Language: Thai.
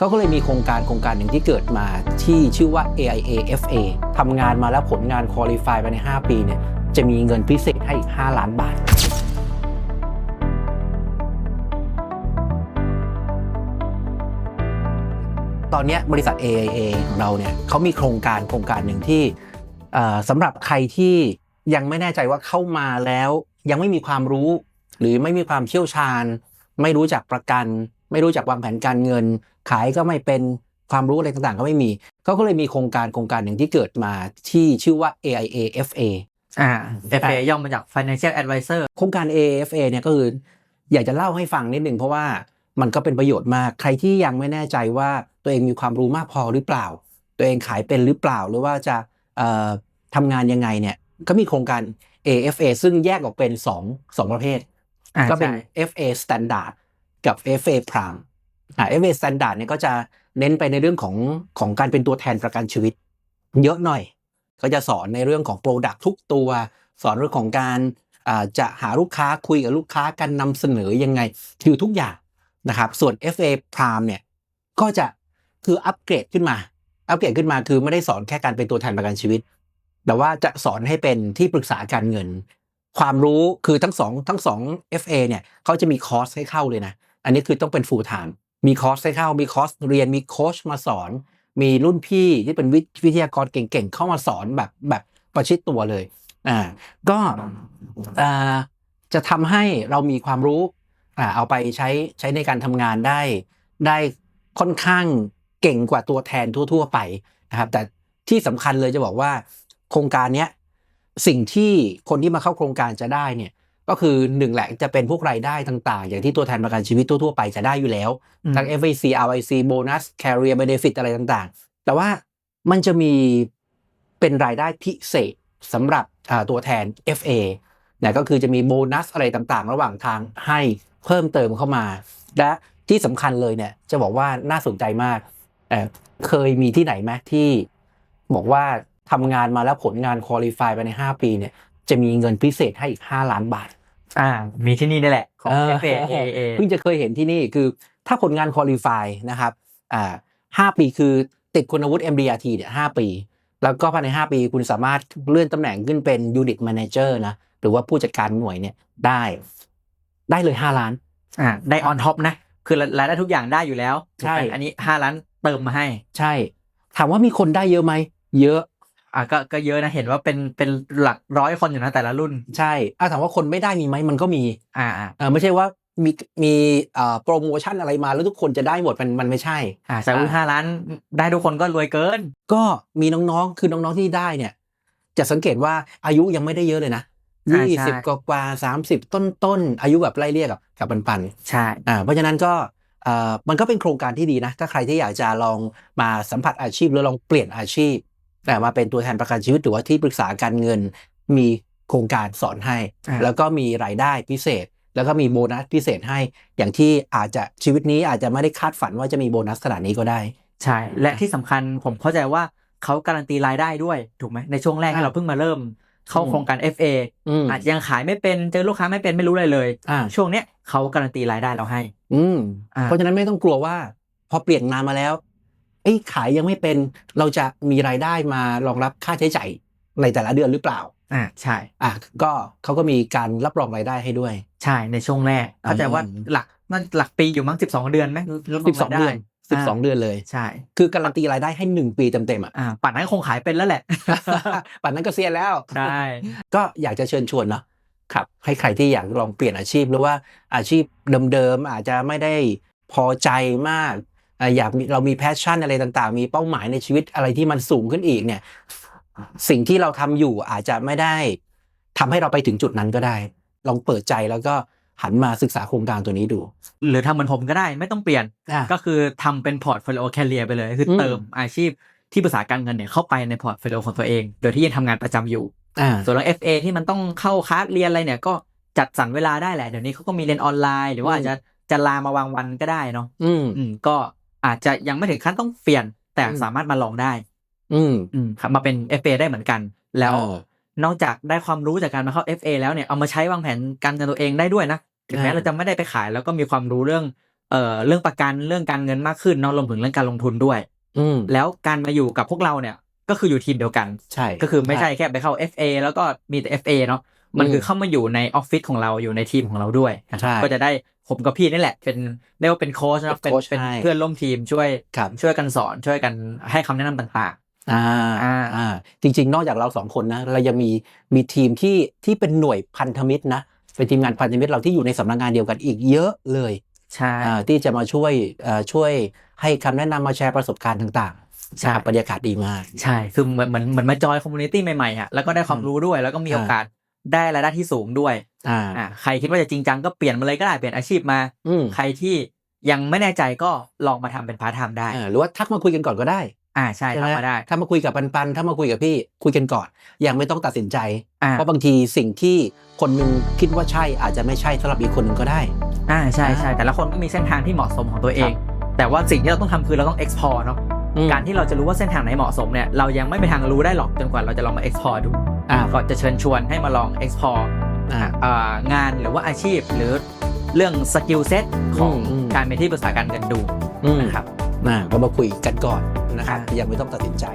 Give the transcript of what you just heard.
เขาก็เลยมีโครงการโครงการหนึ่งที่เกิดมาที่ชื่อว่า AIA FA ทำงานมาแล้วผลงานคุริฟายไปใน 5 ปีเนี่ยจะมีเงินพิเศษให้อีก 5 ล้านบาทตอนเนี้ยบริษัท AIA ของเราเนี่ยเขามีโครงการโครงการหนึ่งที่สำหรับใครที่ยังไม่แน่ใจว่าเข้ามาแล้ว ยังไม่มีความรู้ หรือไม่มีความเชี่ยวชาญ ไม่รู้จักประกัน ไม่รู้จักวางแผนการเงิน ขายก็ไม่เป็นความรู้อะไรต่างๆ ก็ไม่มีเขาก็เลยมีโครงการโครงการหนึ่งที่เกิดมาที่ชื่อว่า AIA FA อ่า FA ย่อมาจาก Financial Advisor โครงการ AFA เนี่ยก็คืออยากจะเล่าให้ฟังนิดหนึ่งเพราะว่ามันก็เป็นประโยชน์มาก ใครที่ยังไม่แน่ใจว่าตัวเองมีความรู้มากพอหรือเปล่า ตัวเองขายเป็นหรือเปล่า หรือว่าจะเอ่อทำงานยังไงเนี่ยก็มีโครงการ AFA ซึ่งแยกออกเป็น2 2ประเภทอ่าก็เป็นใช่ FA Standard กับ FA Prime อ่า FA Standard เนี่ยก็จะเน้นไปในเรื่องของของการเป็นตัวแทนประกันชีวิต เยอะหน่อย ก็จะสอนในเรื่องของ Product ทุกตัว สอนเรื่องของการจะหาลูกค้าคุยกับลูกค้าการนำเสนอยังไงคือทุกอย่างนะครับส่วน FA Prime เนี่ยก็จะคืออัปเกรดขึ้นมา อัปเกรดขึ้นมาคือไม่ได้สอนแค่การเป็นตัวแทนประกันชีวิต แต่ว่าจะสอนให้เป็นที่ปรึกษาการเงิน ความรู้คือทั้งสองทั้งสอง FA เนี่ยเขาจะมีคอร์สให้เข้าเลยนะ อันนี้คือต้องเป็น full time มีคอร์สให้เข้า มีคอร์สเรียน มีโค้ชมาสอน มีรุ่นพี่ที่เป็นวิวทยากรเก่งๆ เข้ามาสอนแบบแบบประชิดตัวเลย อ่า ก็อ่าจะทำให้เรามีความรู้ อ่า เอาไปใช้ใช้ในการทำงานได้ ได้ค่อนข้างเก่งกว่าตัวแทนทั่ว ๆ ไปนะครับ แต่ที่สำคัญเลยจะบอกว่า โครงการเนี้ยสิ่งที่คนที่มาเข้าโครงการจะได้เนี่ย ก็คือหนึ่งแหละจะเป็นพวกรายได้ต่างๆ อย่างที่ตัวแทนประกันชีวิตทั่วๆไปจะได้อยู่แล้วอืมทั้ง FIC RIC bonus career benefit อะไรต่างๆ แต่ว่ามันจะมีเป็นรายได้พิเศษสำหรับอ่าตัวแทน FA เนี่ยก็คือจะมีโบนัสอะไรต่างๆ ระหว่างทางให้เพิ่มเติมเข้ามา และที่สำคัญเลยเนี่ยจะบอกว่าน่าสนใจมากเอ่อเคยมีที่ไหนไหมที่บอกว่าทำงานมาแล้วผลงานคุริฟายไปใน 5 ปีเนี่ย จะมีเงินพิเศษให้อีก5ล้านบาท อ่า มีที่นี่นี่แหละ ของเออ FA AA เพิ่งจะเคยเห็นที่นี่คือ ถ้าผลงานคุริฟายนะครับอ่าห้าปีคือติดคุณวุฒิ MDRT เนี่ยห้าปี แล้วก็ภายใน 5 ปีคุณสามารถเลื่อนตำแหน่งขึ้นเป็น Unit Manager นะหรือว่าผู้จัดการหน่วยเนี่ยได้ ได้เลย 5 ล้านอ่าได้ on top นะ คือรายได้ทุกอย่างได้อยู่แล้วใช่ถูกไหมอันนี้ห้าล้านเติมมาให้ ใช่ ถามว่ามีคนได้เยอะไหม เยอะ อ่าก็ก็เยอะนะเห็นว่าเป็นเป็นหลักร้อยคนอยู่นะแต่ละรุ่น ใช่อะถามว่าคนไม่ได้มีไหมมันก็มี อ่าอ่าเออไม่ใช่ว่ามีมีเอ่อโปรโมชั่นอะไรมาแล้วทุกคนจะได้หมดมันมันไม่ใช่อ่าแต่อุ้ยอ่าห้าล้านได้ทุกคนก็รวยเกิน ก็มีน้องๆคือน้องๆที่ได้เนี่ย จะสังเกตว่าอายุยังไม่ได้เยอะเลยนะอ่ายี่ใช่สิบกว่าสามสิบต้นต้นๆอายุแบบไล่เรียกกับกับปันปันใช่ๆอ่าเพราะฉะนั้นก็เอ่อมันก็เป็นโครงการที่ดีนะ ถ้าใครที่อยากจะลองมาสัมผัสอาชีพหรือลองเปลี่ยนอาชีพ แต่มาเป็นตัวแทนประกันชีวิตหรือว่าที่ปรึกษาการเงิน มีโครงการสอนให้อ่าแล้วก็มีรายได้พิเศษ แล้วก็มีโบนัสพิเศษให้ อย่างที่อาจจะชีวิตนี้อาจจะไม่ได้คาดฝันว่าจะมีโบนัสขนาดนี้ก็ได้ ใช่ และที่สำคัญผมเข้าใจว่าเขาการันตีรายได้ด้วยถูกไหมในช่วงแรกที่อ่าเราเพิ่งมาเริ่มเข้าอืมโครงการ FA อืมอาจจะยังขายไม่เป็นเจอลูกค้าไม่เป็นไม่รู้อะไรเลยอ่าช่วงเนี้ยเขาการันตีรายได้เราให้ อืมอ่าเพราะฉะนั้นไม่ต้องกลัวว่า พอเปลี่ยนงานมาแล้วไอ้ยขายยังไม่เป็นเราจะมีรายได้มารองรับค่าใช้จ่ายในแต่ละเดือนหรือเปล่าอ่าใช่อะก็เขาก็มีการรับรองรายได้ให้ด้วย ใช่ในช่วงแรกเข้าใจว่าอืมหลักนั่นหลักปีอยู่มั้งสิบสองเดือนไหมรับรสิบสองรายเดือนสิบสองเดือนเลยใช่ คือการันตีรายได้ให้หนึ่งปีเต็มๆอะอ่าป่านนั้นคงขายเป็นแล้วแหละ ป่านนั้นก็เซียนแล้วใช่ก็อยากจะเชิญชวนเนาะครับ ให้ใครที่อยากลองเปลี่ยนอาชีพหรือว่าอาชีพเดิมๆอาจจะไม่ได้พอใจมาก อะอยากมีเรามีแพชชั่นอะไรต่างๆ มีเป้าหมายในชีวิตอะไรที่มันสูงขึ้นอีกเนี่ย สิ่งที่เราทำอยู่อาจจะไม่ได้ทำให้เราไปถึงจุดนั้นก็ได้ ลองเปิดใจแล้วก็หันมาศึกษาโครงการตัวนี้ดู หรือทำเหมือนผมก็ได้ไม่ต้องเปลี่ยนอะก็คือทำเป็นพอร์ตโฟลิโอแคเรียไปเลย คืออมเติมอาชีพที่ปรึกษาการเงินเนี่ยเข้าไปในพอร์ตโฟลิโอของตัวเอง โดยที่ยังทำงานประจำอยู่อ่าส่วนเรื่อง FA ที่มันต้องเข้าคลาสเรียนอะไรเนี่ยก็จัดสรรเวลาได้แหละเดี๋ยวนี้เขาก็มีเรียนออนไลน์ หรือว่าอืมอาจจะจะลามาวางวันก็ได้เนาะอืมอืมก็ อาจจะยังไม่ถึงขั้นต้องเปลี่ยน แต่อืมสามารถมาลองได้ อืมอืมครับมาเป็น FA ได้เหมือนกัน แล้วเออนอกจากได้ความรู้จากการมาเข้า FA แล้วเนี่ยเอามาใช้วางแผนการเงินตัวเองได้ด้วยนะถึงแม้อ่าเราจะไม่ได้ไปขายแล้วก็มีความรู้เรื่องเอ่อเรื่องประกันเรื่องการเงินมากขึ้นเนาะรวมถึงเรื่องการลงทุนด้วย อืมแล้วการมาอยู่กับพวกเราเนี่ย ก็คืออยู่ทีมเดียวกัน ใช่ ก็คือไม่ใช่แค่ไปเข้า FA แล้วก็มีแต่ FA เนาะ มันคือเข้ามาอยู่ในออฟฟิศของเราอยู่ในทีมของเราด้วยนะครับใช่ก็จะได้ผมกับพี่นี่แหละ เป็นเรียกว่าเป็นโค้ชนะเป็เป็นนโค้ชเป็นให้เพื่อนร่วมทีมช่วยครับช่วยกันสอนช่วยกันให้คำแนะนำต่างอ่าอ่าอ่าจริง ๆ นอกจากเราสองคนนะเรายังมีมีทีมที่ที่เป็นหน่วยพันธมิตรนะเป็นทีมงานพันธมิตรเราที่อยู่ในสำนักงานเดียวกันอีกเยอะเลยๆใช่อ่าที่จะมาช่วยเอ่อช่วยให้คำแนะนำมาแชร์ประสบการณ์ต่างๆใช่นะครับบรรยากาศดีมาก ใช่ คือเหมือนเหมือนเหมือนมาจอยคอมมูนิตี้ใหม่ๆอะแล้วก็ได้ความรู้ด้วย แล้วก็มีอ่าโอกาส ได้รายได้ที่สูงด้วย อ่าอ่าใครคิดว่าจะจริงจังก็เปลี่ยนมาเลยก็ได้เปลี่ยนอาชีพมาอืมใครที่ยังไม่แน่ใจก็ลองมาทำเป็นพาร์ทไทม์ได้ อ่าหรือว่าทักมาคุยกันก่อนก็ได้อ่าใช่ใช่ไหมทำมาได้ถ้ามาคุยกับปันปันถ้ามาคุยกับพี่คุยกันก่อน ยังไม่ต้องตัดสินใจ อ่าเพราะบางทีสิ่งที่คนหนึงคิดว่าใช่อาจจะไม่ใช่สำหรับอีกคนหนึ่งก็ได้ อ่าใช่ใช่อ่าแต่ละคนก็มีเส้นทางที่เหมาะสมของตัวเองครับแต่ว่าสิ่งที่เราต้องทำคือเราต้อง explore เนาะอืม การที่เราจะรู้ว่าเส้นทางไหนเหมาะสมเนี่ยเรายังไม่มีทางรู้ได้หรอกจนกว่าเราจะลองมา explore ดูอ่าก็จะเชิญชวนให้มาลอง explore อ่าอ่างานหรือว่าอาชีพหรือเรื่องสกิลเซ็ตของอืมการเป็นที่ปรึกษาการเงินดูอืมนะครับนะก็มาคุยกันก่อนนะครับอ่ายัยังไม่ต้องตัดสินใจ